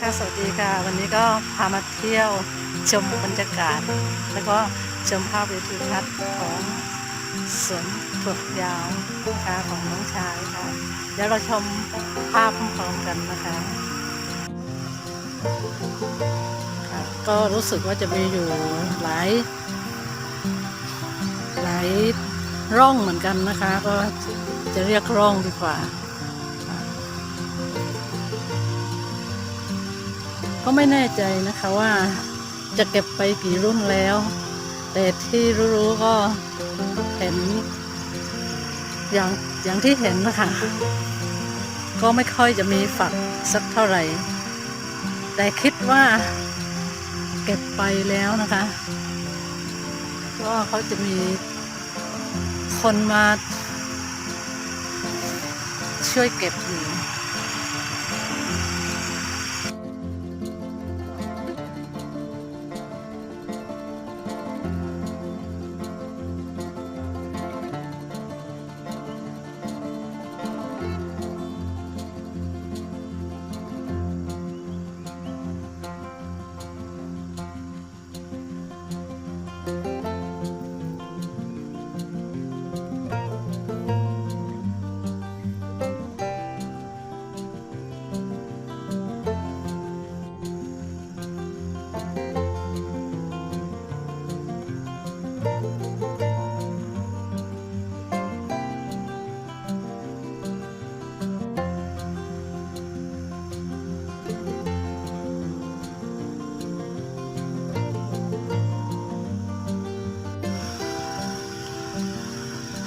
ค่ะสวัสดีค่ะ วันนี้ก็พามาเที่ยวชมบรรยากาศ แล้วก็ชมภาพวิวทิวทัศน์ของสวนถั่วฝักยาวนะคะของน้องชายค่ะ เดี๋ยวเราชมภาพพร้อมๆกันนะคะค่ะก็รู้สึกว่าจะมีอยู่หลายหลายร่องเหมือนกันนะคะ ก็จะเรียกร่องดีกว่า ก็ไม่แน่ใจนะคะว่าจะเก็บไปกี่รุ่นแล้ว แต่ที่รู้ๆก็เห็น อย่างอย่างที่เห็นนะคะ ก็ไม่ค่อยจะมีฝักสักเท่าไหร่ แต่คิดว่าเก็บไปแล้วนะคะ ก็เขาจะมีคนมาช่วยเก็บอยู่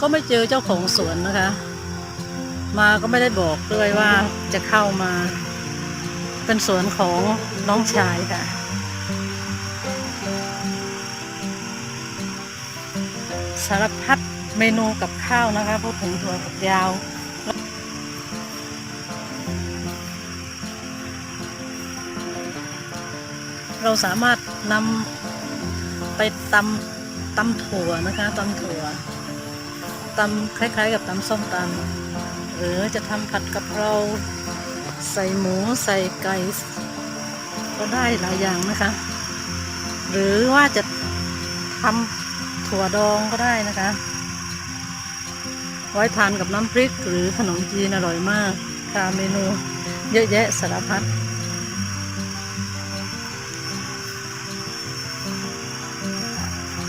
ก็ไม่เจอเจ้าของสวนนะคะ มาก็ไม่ได้บอกด้วยว่าจะเข้ามา เป็นสวนของน้องชายค่ะ สารพัดเมนูกับข้าวนะคะพูดถึงถั่วฝักยาวเราสามารถนำไปตำตำถั่วนะคะตำถั่ว ตำคล้ายๆ กับตำส้มตำหรือจะทำผัดกะเพราใส่หมูใส่ไก่ก็ได้หลายอย่างนะคะ หรือว่าจะทำถั่วดองก็ได้นะคะ ไว้ทานกับน้ำพริกหรือขนมจีนอร่อยมากค่ะเมนูเยอะแยะสารพัด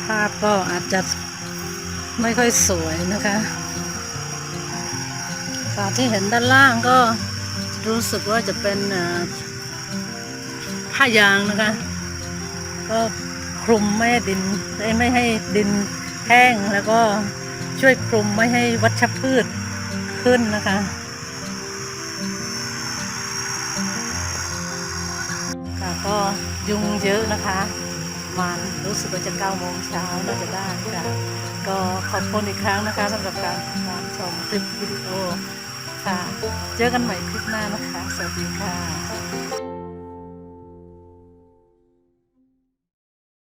ภาพก็อาจจะ ไม่ค่อยสวยนะคะค่ะที่เห็นด้านล่างก็รู้สึกว่าจะเป็นผ้ายางนะคะ ก็คลุมไม่ให้ดินไม่ให้ดินแห้งแล้วก็ช่วยคลุมไม่ให้วัชพืชขึ้นนะคะค่ะก็ยุงเยอะนะคะมันรู้สึกว่าจะเก้าโมงเช้าน่าจะได้ ก็ขอบคุณอีกครั้งนะคะสำหรับการติดตามชมคลิปวิดีโอค่ะ เจอกันใหม่คลิปหน้านะคะ สวัสดีค่ะ